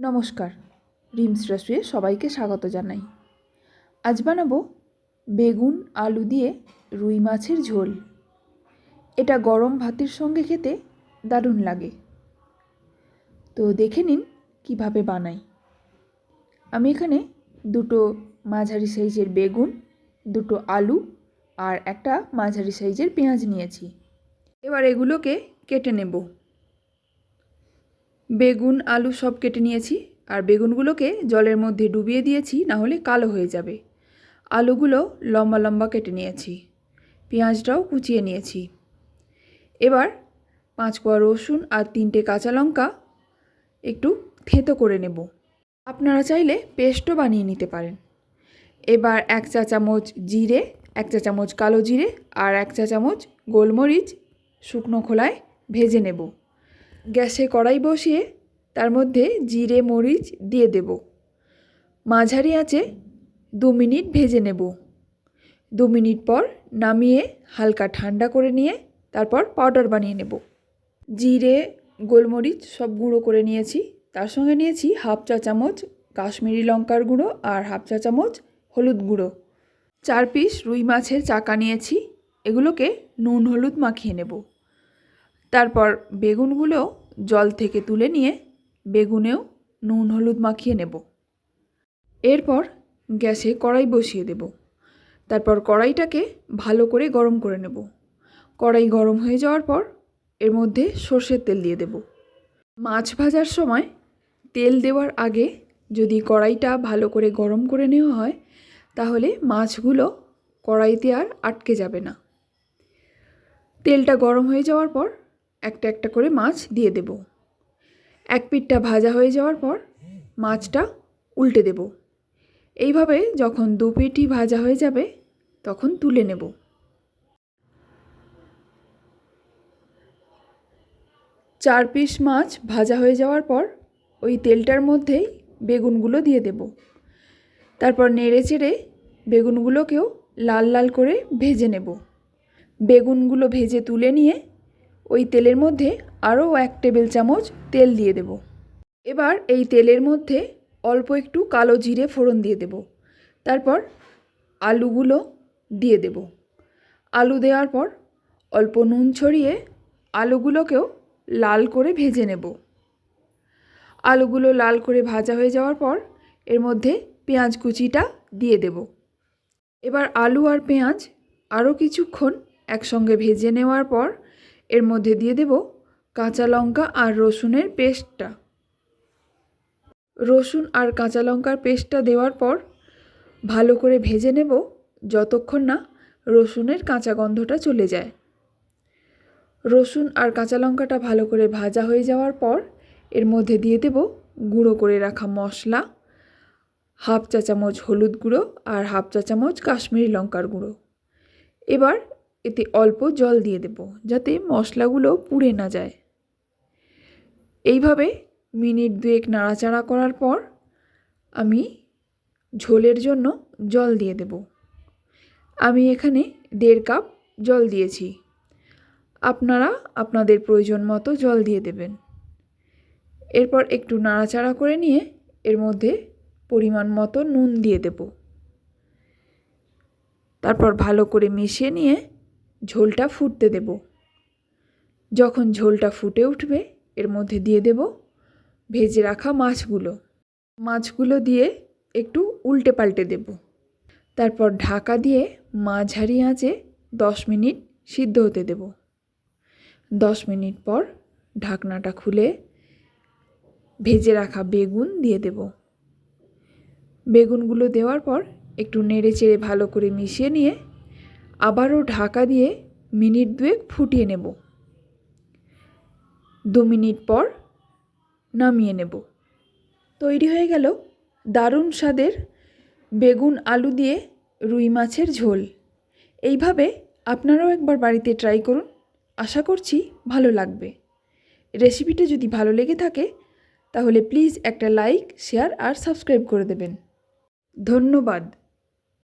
নমস্কার, রিমস রেস্টুরে সবাইকে স্বাগত জানাই। আজ বানাবো বেগুন, আলু দিয়ে রুই মাছের ঝোল। এটা গরম ভাতের সঙ্গে খেতে দারুণ লাগে। তো দেখে নিন কীভাবে বানাই। আমি এখানে দুটো মাঝারি সাইজের বেগুন, দুটো আলু আর একটা মাঝারি সাইজের পেঁয়াজ নিয়েছি। এবার এগুলোকে কেটে নেব। বেগুন, আলু সব কেটে নিয়েছি আর বেগুনগুলোকে জলের মধ্যে ডুবিয়ে দিয়েছি না হলে কালো হয়ে যাবে। আলুগুলো লম্বা লম্বা কেটে নিয়েছি, পেঁয়াজটাও কুচিয়ে নিয়েছি। এবার পাঁচ কোয়া রসুন আর তিনটে কাঁচা লঙ্কা একটু থেতো করে নেব। আপনারা চাইলে পেস্টও বানিয়ে নিতে পারেন। এবার এক চা চামচ জিরে, এক চা চামচ কালো জিরে আর এক চা চামচ গোলমরিচ শুকনো খোলায় ভেজে নেব। গ্যাসে কড়াই বসিয়ে তার মধ্যে জিরে, মরিচ দিয়ে দেব। মাঝারি আঁচে দু মিনিট ভেজে নেব। দু মিনিট পর নামিয়ে হালকা ঠান্ডা করে নিয়ে তারপর পাউডার বানিয়ে নেব। জিরে, গোলমরিচ সব গুঁড়ো করে নিয়েছি। তার সঙ্গে নিয়েছি হাফ চা চামচ কাশ্মীরি লঙ্কার গুঁড়ো আর হাফ চা চামচ হলুদ গুঁড়ো। চার পিস রুই মাছের চাকা নিয়েছি। এগুলোকে নুন, হলুদ মাখিয়ে নেব। তারপর বেগুনগুলো জল থেকে তুলে নিয়ে বেগুনেও নুন হলুদ মাখিয়ে নেব। এরপর গ্যাসে কড়াই বসিয়ে দেব। তারপর কড়াইটাকে ভালো করে গরম করে নেব। কড়াই গরম হয়ে যাওয়ার পর এর মধ্যে সর্ষের তেল দিয়ে দেব। মাছ ভাজার সময় তেল দেওয়ার আগে যদি কড়াইটা ভালো করে গরম করে নেওয়া হয়, তাহলে মাছগুলো কড়াইতে আর আটকে যাবে না। তেলটা গরম হয়ে যাওয়ার পর একটা একটা করে মাছ দিয়ে দেব। এক পিঠটা ভাজা হয়ে যাওয়ার পর মাছটা উল্টে দেব। এইভাবে যখন দু পিঠই ভাজা হয়ে যাবে, তখন তুলে নেব। চার পিস মাছ ভাজা হয়ে যাওয়ার পর ওই তেলটার মধ্যেই বেগুনগুলো দিয়ে দেব। তারপর নেড়ে চেড়ে বেগুনগুলোকেও লাল লাল করে ভেজে নেব। বেগুনগুলো ভেজে তুলে নিয়ে ওই তেলের মধ্যে আরও এক টেবিল চামচ তেল দিয়ে দেব। এবার এই তেলের মধ্যে অল্প একটু কালো জিরে ফোড়ন দিয়ে দেব। তারপর আলুগুলো দিয়ে দেব। আলু দেওয়ার পর অল্প নুন ছড়িয়ে আলুগুলোকেও লাল করে ভেজে নেব। আলুগুলো লাল করে ভাজা হয়ে যাওয়ার পর এর মধ্যে পেঁয়াজ কুচিটা দিয়ে দেব। এবার আলু আর পেঁয়াজ আরও কিছুক্ষণ একসঙ্গে ভেজে নেওয়ার পর এর মধ্যে দিয়ে দেব কাঁচা লঙ্কা আর রসুনের পেস্টটা। রসুন আর কাঁচা লঙ্কার পেস্টটা দেওয়ার পর ভালো করে ভেজে নেব যতক্ষণ না রসুনের কাঁচা গন্ধটা চলে যায়। রসুন আর কাঁচা লঙ্কাটা ভালো করে ভাজা হয়ে যাওয়ার পর এর মধ্যে দিয়ে দেব গুঁড়ো করে রাখা মশলা, হাফ চা চামচ হলুদ গুঁড়ো আর হাফ চা চামচ কাশ্মীরি লঙ্কার গুঁড়ো। এবার এতে অল্প জল দিয়ে দেব যাতে মশলাগুলো পুড়ে না যায়। এইভাবে মিনিট দুয়েক নাড়াচাড়া করার পর আমি ঝোলের জন্য জল দিয়ে দেব। আমি এখানে দেড় কাপ জল দিয়েছি। আপনারা আপনাদের প্রয়োজন মতো জল দিয়ে দেবেন। এরপর একটু নাড়াচাড়া করে নিয়ে এর মধ্যে পরিমাণ মতো নুন দিয়ে দেব। তারপর ভালো করে মিশিয়ে নিয়ে ঝোলটা ফুটতে দেব। যখন ঝোলটা ফুটে উঠবে, এর মধ্যে দিয়ে দেব ভেজে রাখা মাছগুলো। মাছগুলো দিয়ে একটু উল্টে পাল্টে দেব। তারপর ঢাকা দিয়ে মাঝারি আঁচে দশ মিনিট সিদ্ধ হতে দেব। দশ মিনিট পর ঢাকনাটা খুলে ভেজে রাখা বেগুন দিয়ে দেব। বেগুনগুলো দেওয়ার পর একটু নেড়ে চেড়ে ভালো করে মিশিয়ে নিয়ে আবারও ঢাকা দিয়ে মিনিট দুয়েক ফুটিয়ে নেব। দু মিনিট পর নামিয়ে নেব। তৈরি হয়ে গেল দারুণ স্বাদের বেগুন আলু দিয়ে রুই মাছের ঝোল। এইভাবে আপনারাও একবার বাড়িতে ট্রাই করুন, আশা করছি ভালো লাগবে। রেসিপিটা যদি ভালো লেগে থাকে, তাহলে প্লিজ একটা লাইক, শেয়ার আর সাবস্ক্রাইব করে দেবেন। ধন্যবাদ।